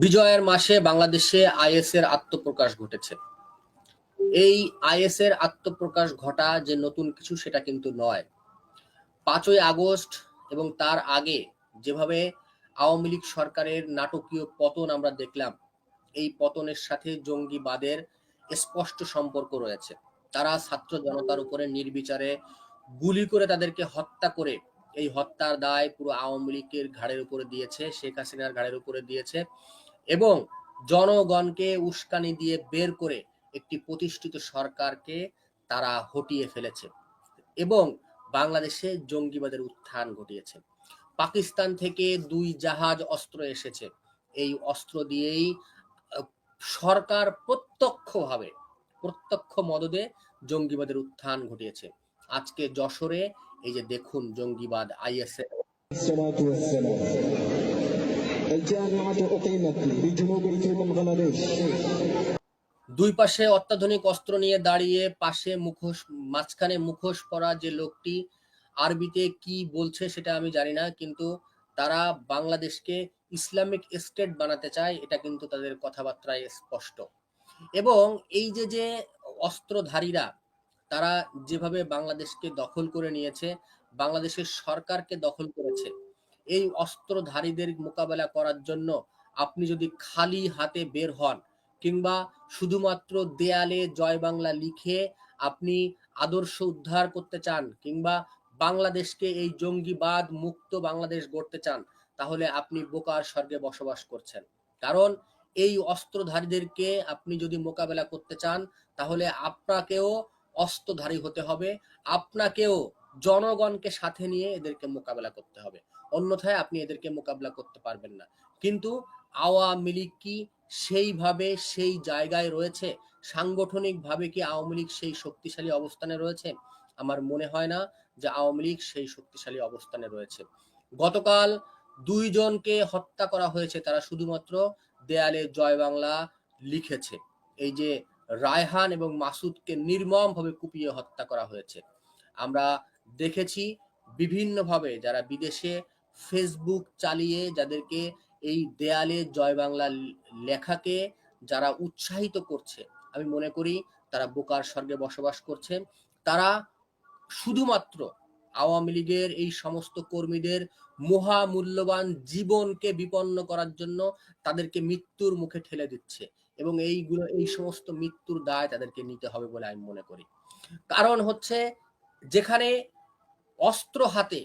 বিজয়ের মাসে বাংলাদেশে আইএস এর আত্মপ্রকাশ ঘটেছে। এই আইএস এর আত্মপ্রকাশ ঘটা যে নতুন কিছু সেটা কিন্তু নয়। পাঁচই আগস্ট এবং তার আগে যেভাবে আওয়ামী লীগ সরকারের নাটকীয় পতন আমরা দেখলাম, এই পতনের সাথে জঙ্গিবাদের স্পষ্ট সম্পর্ক রয়েছে। তারা ছাত্র জনতার উপরে নির্বিচারে গুলি করে তাদেরকে হত্যা করে এই হত্যার দায় পুরো আওয়ামী লীগের ঘাড়ের উপরে দিয়েছে, শেখ হাসিনার ঘাড়ের উপরে দিয়েছে। এবং জনগণকে উস্কানি দিয়ে বের করে একটি প্রতিষ্ঠিত সরকারকে তারা হটিয়ে ফেলেছে এবং বাংলাদেশে জঙ্গিবাদের উত্থান ঘটিয়েছে। পাকিস্তান থেকে দুই জাহাজ অস্ত্র এসেছে। এই অস্ত্র দিয়েই সরকার প্রত্যক্ষভাবে, প্রত্যক্ষ মদদে জঙ্গিবাদের উত্থান ঘটিয়েছে। আজকে যশোরে, এই যে দেখুন জঙ্গিবাদ আইএসএ الجامعة أقيمت بجنوب من بنغلاديش দুই পাশে অত্যাধুনিক অস্ত্র নিয়ে দাঁড়িয়ে পাশে মুখোশ মাঝখানে মুখোশ পরা যে লোকটি আরবিতে কি বলছে সেটা আমি জানি না কিন্তু তারা বাংলাদেশকে ইসলামিক স্টেট বানাতে চায় এটা কিন্তু তাদের কথাবার্তায় স্পষ্ট এবং এই যে যে অস্ত্রধারীরা তারা যেভাবে বাংলাদেশকে দখল করে নিয়েছে বাংলাদেশের সরকারকে দখল করেছে এই অস্ত্রধারীদের মোকাবেলা করার জন্য আপনি যদি খালি হাতে বের হন কিংবা শুধুমাত্র দেয়ালে জয় বাংলা লিখে আপনি আদর্শ উদ্ধার করতে চান কিংবা বাংলাদেশকে এই জঙ্গিবাদ মুক্ত বাংলাদেশ গড়তে চান, তাহলে আপনি বোকার স্বর্গে বসবাস করছেন। কারণ এই অস্ত্রধারীদেরকে আপনি যদি মোকাবেলা করতে চান, তাহলে আপনাকেও অস্ত্রধারী হতে হবে। আপনাকেও জনগণকে সাথে নিয়ে এদেরকে মোকাবেলা করতে হবে। অন্যথায় আপনি এদেরকে মোকাবেলা করতে পারবেন না। কিন্তু আওয়ামী লীগ কি সেইভাবে সেই জায়গায় রয়েছে? সাংগঠনিকভাবে কি আওয়ামী লীগ সেই শক্তিশালী অবস্থানে রয়েছে? আমার মনে হয় না যে আওয়ামী লীগ সেই শক্তিশালী অবস্থানে রয়েছে। গতকাল দুইজনকে হত্যা করা হয়েছে, তারা শুধুমাত্র দেয়ালে জয় বাংলা লিখেছে। এই যে রায়হান এবং মাসুদকে নির্মমভাবে কুপিয়ে হত্যা করা হয়েছে। আমরা দেখেছি বিভিন্নভাবে যারা বিদেশে ফেসবুক চালিয়ে যাদেরকে এই দেয়ালে জয় বাংলা লেখাকে যারা উৎসাহিত করছে, আমি মনে করি তারা বোকার স্বর্গে বসবাস করছে, তারা শুধুমাত্র আওয়ামী লীগের এই সমস্ত কর্মীদের মহামূল্যবান জীবনকে বিপন্ন করার জন্য তাদেরকে মৃত্যুর মুখে ঠেলে দিচ্ছে এবং এইগুলো, এই সমস্ত মৃত্যুর দায় তাদেরকে নিতে হবে বলে আমি মনে করি। কারণ হচ্ছে যেখানে অস্ত্র হাতে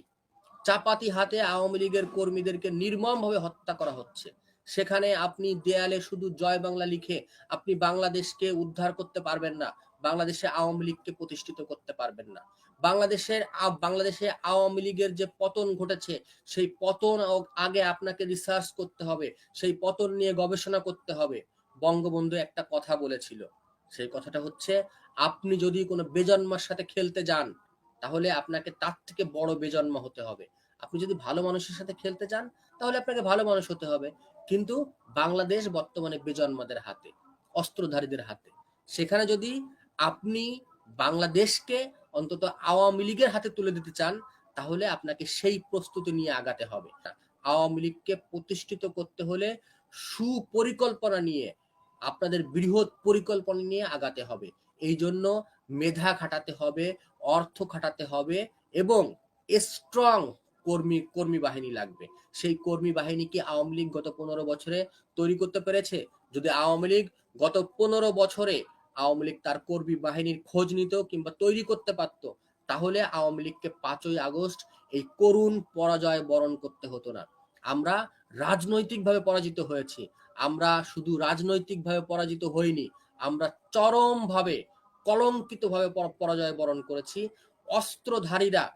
চাপাতি হাতে আওয়ামী লীগের কর্মীদেরকে নির্মমভাবে হত্যা করা হচ্ছে। সেখানে আপনি দেয়ালে শুধু জয় বাংলা লিখে আপনি বাংলাদেশকে উদ্ধার করতে পারবেন না, বাংলাদেশে আওয়ামী লীগকে প্রতিষ্ঠিত করতে পারবেন না। বাংলাদেশের বাংলাদেশে আওয়ামী লীগের যে পতন ঘটেছে, সেই পতন আগে আপনাকে রিসার্চ করতে হবে, সেই পতন নিয়ে গবেষণা করতে হবে। বঙ্গবন্ধু একটা কথা বলেছিল, সেই কথাটা হচ্ছে, আপনি যদি কোনো বেজন্মার সাথে খেলতে যান তাহলে আপনাকে তার থেকে বড় বেজন্ম হতে হবে। আপনি যদি ভালো মানুষের সাথে খেলতে চান, তাহলে আপনাকে ভালো মানুষ হতে হবে। কিন্তু বাংলাদেশ বর্তমানে বেজন্মাদের হাতে, অস্ত্রধারীদের হাতে। সেখানে যদি আপনি বাংলাদেশকে অন্তত আওয়ামী লীগের হাতে তুলে দিতে চান, তাহলে আপনাকে সেই প্রস্তুতি নিয়ে আগাতে হবে। আওয়ামী লীগকে প্রতিষ্ঠিত করতে হলে সুপরিকল্পনা নিয়ে, আপনাদের বৃহৎ পরিকল্পনা নিয়ে আগাতে হবে। এই জন্য মেধা খাটাতে হবে, অর্থ খাটাতে হবে এবং স্ট্রং কর্মী কর্মী বাহিনী লাগবে। সেই কর্মী বাহিনী কি আওয়ামী লীগ গত পনেরো বছরে তৈরি করতে পেরেছে? যদি আওয়ামী লীগ গত পনেরো বছরে আওয়ামী লীগ তার কর্মী বাহিনীর খোঁজ নিত কিংবা তৈরি করতে পারত, তাহলে আওয়ামী লীগকে পাঁচই আগস্ট এই করুণ পরাজয় বরণ করতে হতো না। আমরা রাজনৈতিকভাবে পরাজিত হয়েছি। আমরা শুধু রাজনৈতিকভাবে পরাজিত হইনি, আমরা চরমভাবে কলঙ্কিতভাবে পর- পরাজয় বরণ করেছি। অস্ত্রধারীরা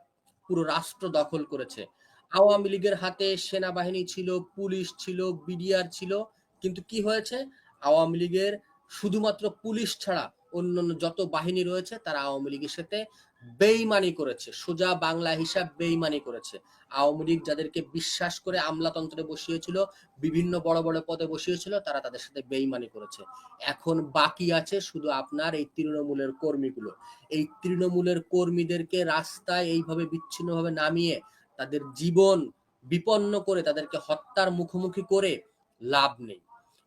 পুরো রাষ্ট্র দখল করেছে। আওয়ামী লীগের হাতে সেনাবাহিনী ছিল, পুলিশ ছিল, বিডিআর ছিল। কিন্তু কি হয়েছে? আওয়ামী লীগের শুধুমাত্র পুলিশ ছাড়া অন্যান্য যত বাহিনী রয়েছে, তারা আওয়ামী লীগের সাথে বেইমানি করেছে, সোজা বাংলা হিসাব বেইমানি করেছে। আওয়ামী লীগ যাদেরকে বিশ্বাস করে আমলাতন্ত্রে বসিয়েছিল, বিভিন্ন বড় বড় পদে বসিয়েছিল, তারা তাদের সাথে বেইমানি করেছে। এখন বাকি আছে শুধু আপনার এই তৃণমূলের কর্মীগুলো। এই তৃণমূলের কর্মীদেরকে রাস্তায় এইভাবে বিচ্ছিন্নভাবে নামিয়ে তাদের জীবন বিপন্ন করে, তাদেরকে হত্যার মুখোমুখি করে লাভ নেই।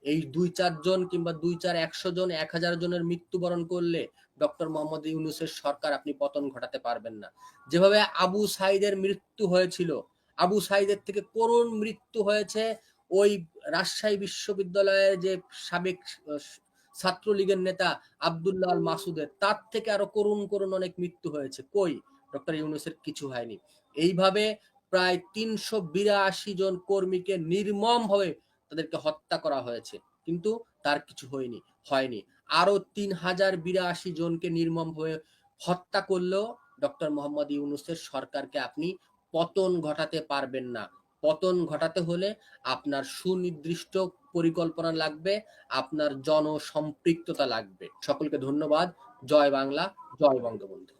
এই দুই চারজন কিংবা দুই চার একশো জন, এক হাজার জনের মৃত্যুবরণ করলে ডক্টর মোহাম্মদ ইউনুসের সরকার আপনি পতন ঘটাতে পারবেন না। যেভাবে আবু সাইদের মৃত্যু হয়েছিল, আবু সাইদের থেকে করুণ মৃত্যু হয়েছে, ওই রাজশাহী বিশ্ববিদ্যালয়ের যে সাবেক ছাত্রলীগের নেতা আবদুল্লাহ মাসুদের, তার থেকে আরও করুণ করুণ অনেক মৃত্যু হয়েছে। কই? ডক্টর ইউনুসের কিছু হয়নি। এইভাবে প্রায় তিনশো বিরাশি জন কর্মীকে নির্মম ভাবে তাদেরকে হত্যা করা হয়েছে। কিন্তু তার কিছু হয়নি হয়নি। আরও তিন হাজার বিরাশি জনকে নির্মম হয়ে হত্যা করলেও ডক্টর মোহাম্মদ ইউনুসের সরকারকে আপনি পতন ঘটাতে পারবেন না। পতন ঘটাতে হলে আপনার সুনির্দিষ্ট পরিকল্পনা লাগবে, আপনার জনসম্পৃক্ততা লাগবে। সকলকে ধন্যবাদ। জয় বাংলা, জয় বঙ্গবন্ধু।